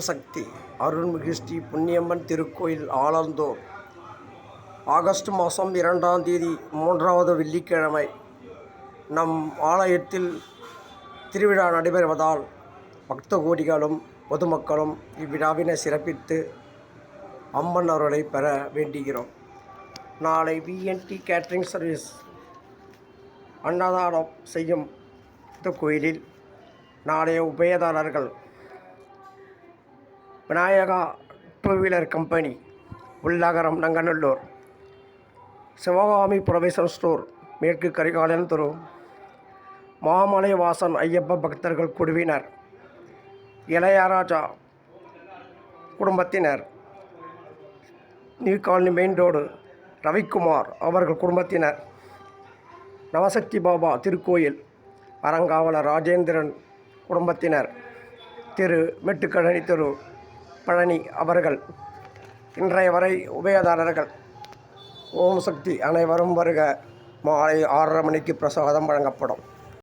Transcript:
ஓம் சக்தி. அருள்மிகு ஸ்ரீ புண்ணியம்மன் திருக்கோயில் ஆலந்தோர் ஆகஸ்ட் மாதம் இரண்டாம் தேதி மூன்றாவது வெள்ளிக்கிழமை நம் ஆலயத்தில் திருவிழா நடைபெறுவதால் பக்த கோடிகளும் பொதுமக்களும் இவ்விழாவினை சிறப்பித்து அம்மன் அவர்களை பெற வேண்டுகிறோம். நாளை விஎன்டி கேட்ரிங் சர்வீஸ் அன்னதானம் செய்யும் இந்த கோயிலில் நாளைய உபயதாரர்கள் Vinayaka two wheeler company Ullagaram Nanganallur. Sivakami provision store மேற்கு கரிகாலன் துரு. மாமலை வாசன் ஐயப்ப பக்தர்கள் குழுவினர். இளையராஜா குடும்பத்தினர். New colony main road Ravikumar அவர்கள் குடும்பத்தினர். நவசக்தி பாபா திருக்கோயில் அறங்காவலர் ராஜேந்திரன் குடும்பத்தினர். திரு மெட்டுக்கழனி திரு பழனி அவர்கள் இன்றைய வரை உபயதாரர்கள். ஓம் சக்தி அனைவரும் வருக. மாலை ஆறரை மணிக்கு பிரசாதம் வழங்கப்படும்.